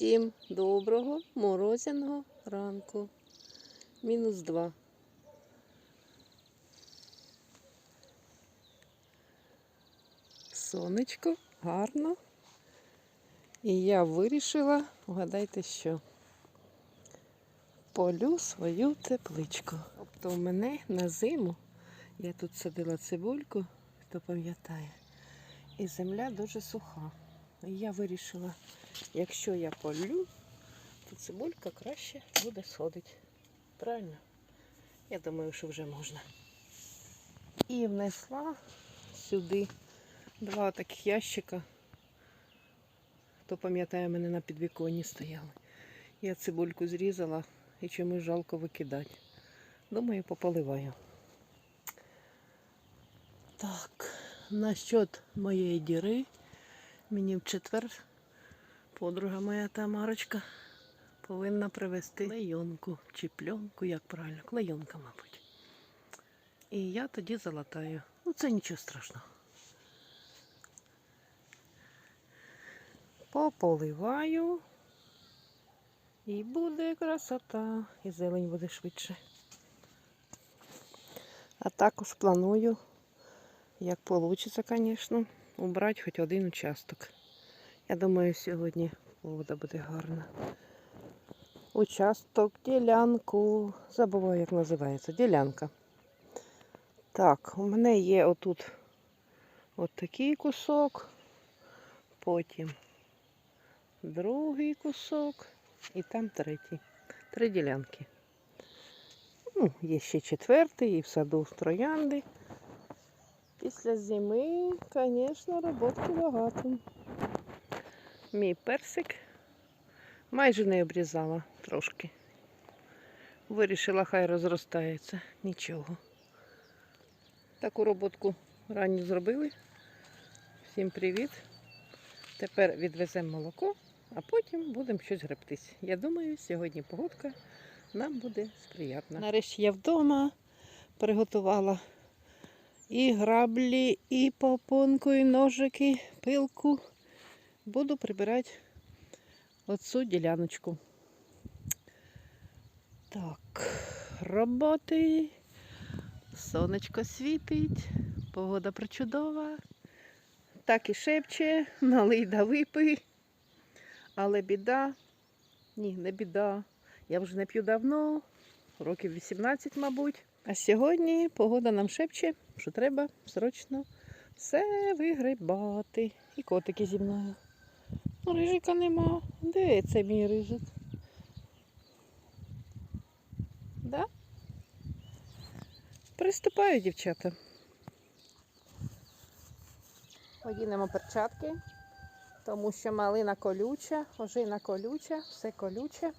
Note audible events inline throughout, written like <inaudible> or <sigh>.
Всім доброго морозяного ранку. Мінус два. Сонечко, гарно. І я вирішила, вгадайте що, полю свою тепличку. Тобто в мене на зиму, я тут садила цибульку, хто пам'ятає, і земля дуже суха. І я вирішила, якщо я полю, то цибулька краще буде сходити. Правильно? Я думаю, що вже можна. І внесла сюди два таких ящика. Хто пам'ятає, мене на підвіконні стояли. Я цибульку зрізала і чомусь жалко викидати. Думаю, пополиваю. Так, насчет моєї діри. Мені в четвер подруга моя Тамарочка повинна привезти клейонку чи пленку, як правильно, клейонка, мабуть. І я тоді залатаю. Ну, це нічого страшного. Пополиваю. І буде красота. І зелень буде швидше. А також планую, як вийде, звісно, убрати хоч один участок. Я думаю, сьогодні погода буде гарна. Участок, ділянку. Забуваю, як називається. Ділянка. Так, у мене є отут от такий кусок, потім другий кусок і там третій. Три ділянки. Ну, є ще четвертий і в саду троянди. Після зими, звісно, роботки багато. Мій персик майже не обрізала трошки. Вирішила, хай розростається. Нічого. Таку роботку ранню зробили. Всім привіт. Тепер відвеземо молоко, а потім будемо щось гребтись. Я думаю, сьогодні погодка нам буде сприятна. Нарешті я вдома приготувала і граблі, і попонку, і ножики, пилку. Буду прибирати оцю діляночку. Так, роботи. Сонечко світить, погода причудова. Так і шепче, налий да випий. Але біда, ні, не біда. Я вже не п'ю давно, років 18, мабуть. А сьогодні погода нам шепче, що треба срочно все вигрібати. І котики зі мною. Ну, рижика нема. Де це мій рижик? Да? Приступаю, дівчата. Одінемо перчатки, тому що малина колюча, ожина колюча, все колюче.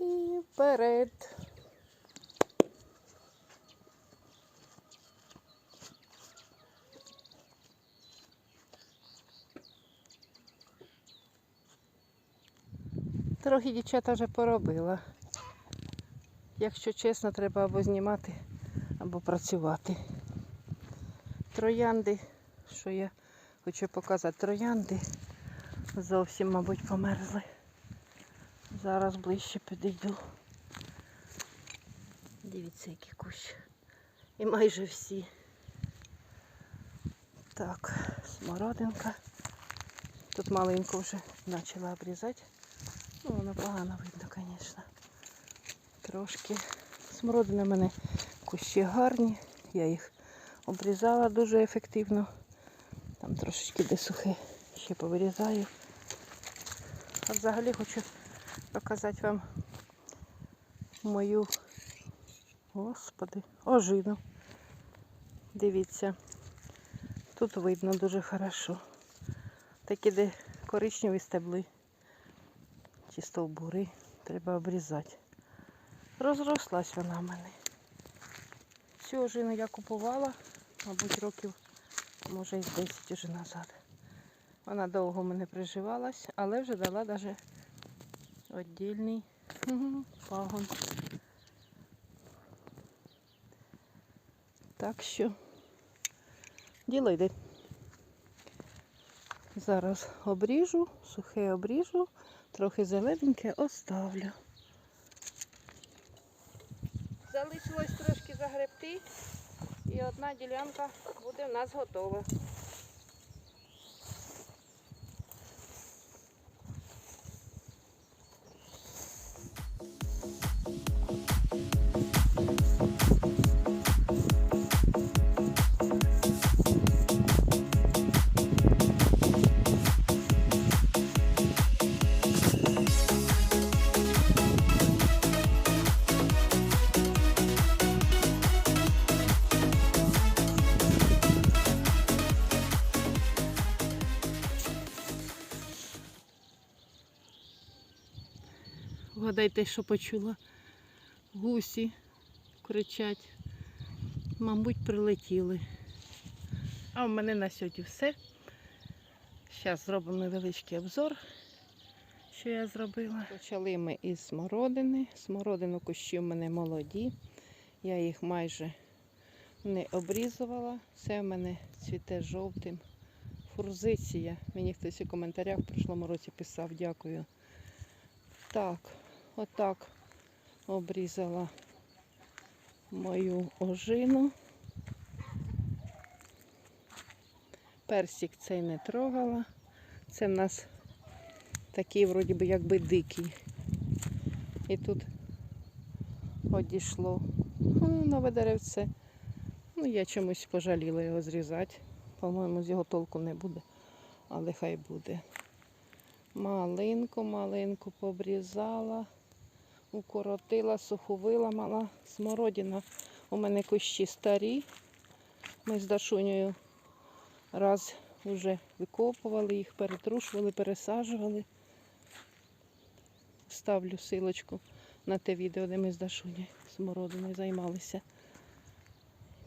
І вперед. Трохи дівчата вже поробила. Якщо чесно, треба або знімати, або працювати. Троянди, що я хочу показати, троянди зовсім, мабуть, померзли. Зараз ближче підійду. Дивіться, які кущі. І майже всі. Так, смородинка. Тут маленьку вже почала обрізати. Ну, воно погано видно, звісно. Трошки. Смородина в мене кущі гарні. Я їх обрізала дуже ефективно. Там трошечки де сухе ще повирізаю. А взагалі хочу показати вам мою, господи, ожину. Дивіться, тут видно дуже хорошо. Такі де коричневі стебли чи стовбури треба обрізати. Розрослась вона в мене. Цю ожину я купувала, мабуть, років, може, із 10 уже назад. Вона довго в мене приживалась, але вже дала навіть віддільний <laughs> пагон. Так що діло йде. Зараз обріжу, сухе обріжу, трохи зелененьке оставлю. Залишилось трошки загребти, і одна ділянка буде в нас готова. Вгадайте, що почула. Гусі кричать. Мабуть, прилетіли. А в мене на сьогодні все. Зараз зробимо невеличкий обзор, що я зробила. Почали ми із смородини. Смородину кущі в мене молоді. Я їх майже не обрізувала. Це в мене цвіте жовтим. Фурзиція. Мені хтось у коментарях в прошлому році писав, дякую. Так, отак обрізала мою ожину. Персик цей не трогала. Це в нас такий, вроді би, якби дикий. І тут одійшло ну, нове деревце. Ну, я чомусь пожаліла його зрізати. По-моєму, з його толку не буде, але хай буде. Малинку, малинку побрізала, укоротила, суху виламала. Смородина у мене кущі старі. Ми з Дашунею раз вже викопували їх, перетрушували, пересаджували. Ставлю силочку на те відео, де ми з Дашунею смородиною займалися.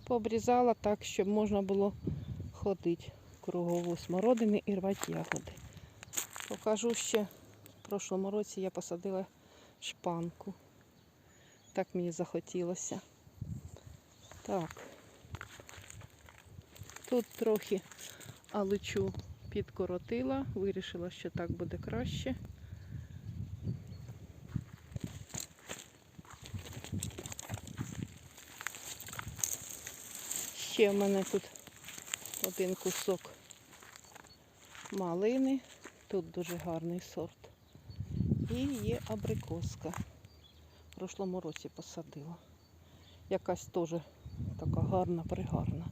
Пообрізала так, щоб можна було ходити кругову смородини і рвати ягоди. Покажу ще в прошлому році я посадила шпанку. Так мені захотілося. Так. Тут трохи аличу підкоротила, вирішила, що так буде краще. Ще в мене тут один кусок малини. Тут дуже гарний сорт. І є абрикоска. В прошлому році посадила. Якась теж така гарна, пригарна.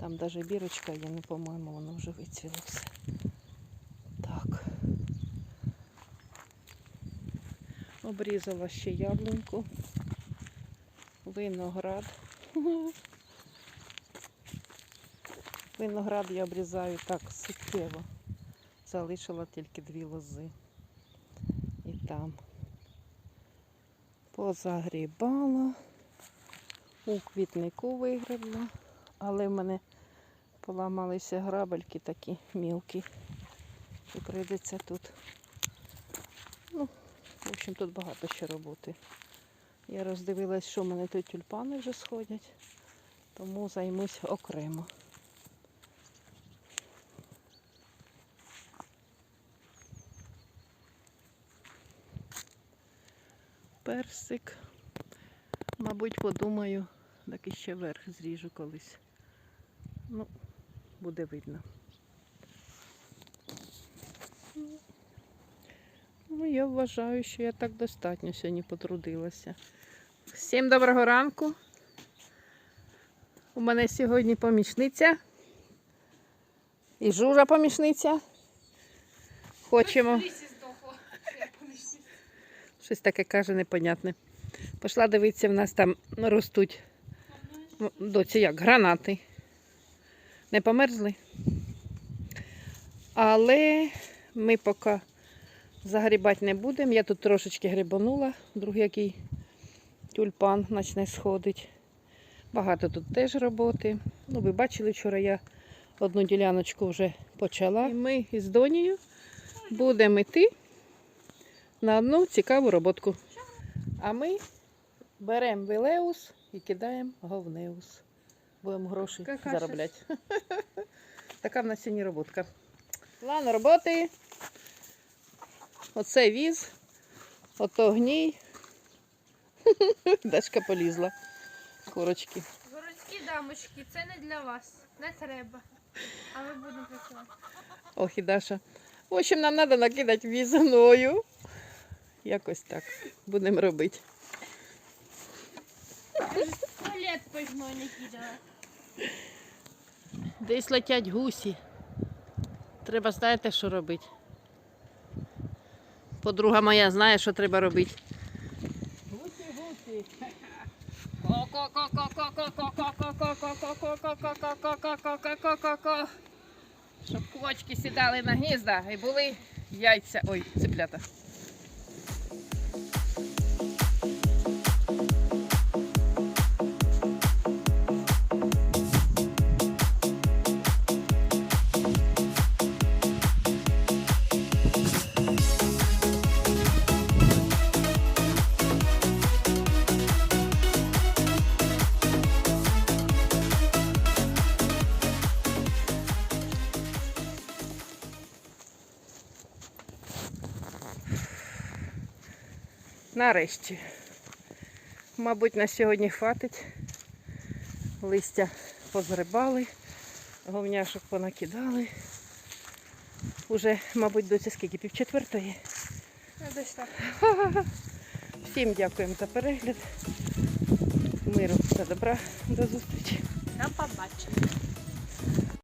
Там навіть бірочка є, ну, по-моєму, воно вже вицвіло все. Так. Обрізала ще яблуньку. Виноград. Виноград я обрізаю так суттєво. Залишила тільки дві лози. Там позагрібала, у квітнику вигребла, але в мене поламалися грабельки такі мілкі. І прийдеться тут. Ну, в общем, тут багато ще роботи. Я роздивилась, що в мене тут тюльпани вже сходять, тому займусь окремо. Персик. Мабуть, подумаю, так і ще верх зріжу колись. Ну, буде видно. Ну, я вважаю, що я так достатньо сьогодні потрудилася. Всім доброго ранку. У мене сьогодні помічниця. І жужа помічниця. Хочемо. Щось таке каже непонятне. Пішла дивитися, в нас там ростуть. Доці як, гранати. Не померзли. Але ми поки загрібати не будемо. Я тут трошечки грибанула, друг який тюльпан почне сходить. Багато тут теж роботи. Ну, ви бачили, вчора я одну діляночку вже почала. І ми із Донією будемо йти на одну цікаву роботку. А ми беремо велеус і кидаємо говнеус. Будемо гроші Какашес. заробляти. <laughs> Така в нас сьогодні роботка. План роботи. Оце віз. Ото гній. <laughs> Дашка полізла. Курочки. Городські дамочки, це не для вас. Не треба. А ми будемо працювати. Ох і Даша. В общем, нам треба накидати візаною. Якось так будемо робити. Туалет поймай не кидала. Десь летять гусі. Треба знаєте, що робити. Подруга моя знає, що треба робити. Гусі, гусі. Щоб кулочки сідали на гнізда і були яйця. Ой, цеплята. Нарешті. Мабуть, на сьогодні хватить. Листя позгребали, говняшок понакидали. Уже, мабуть, до скільки? Пів четвертої. Десь так. <laughs> Всім дякуємо за перегляд. Миру та добра. До зустрічі. До побачення.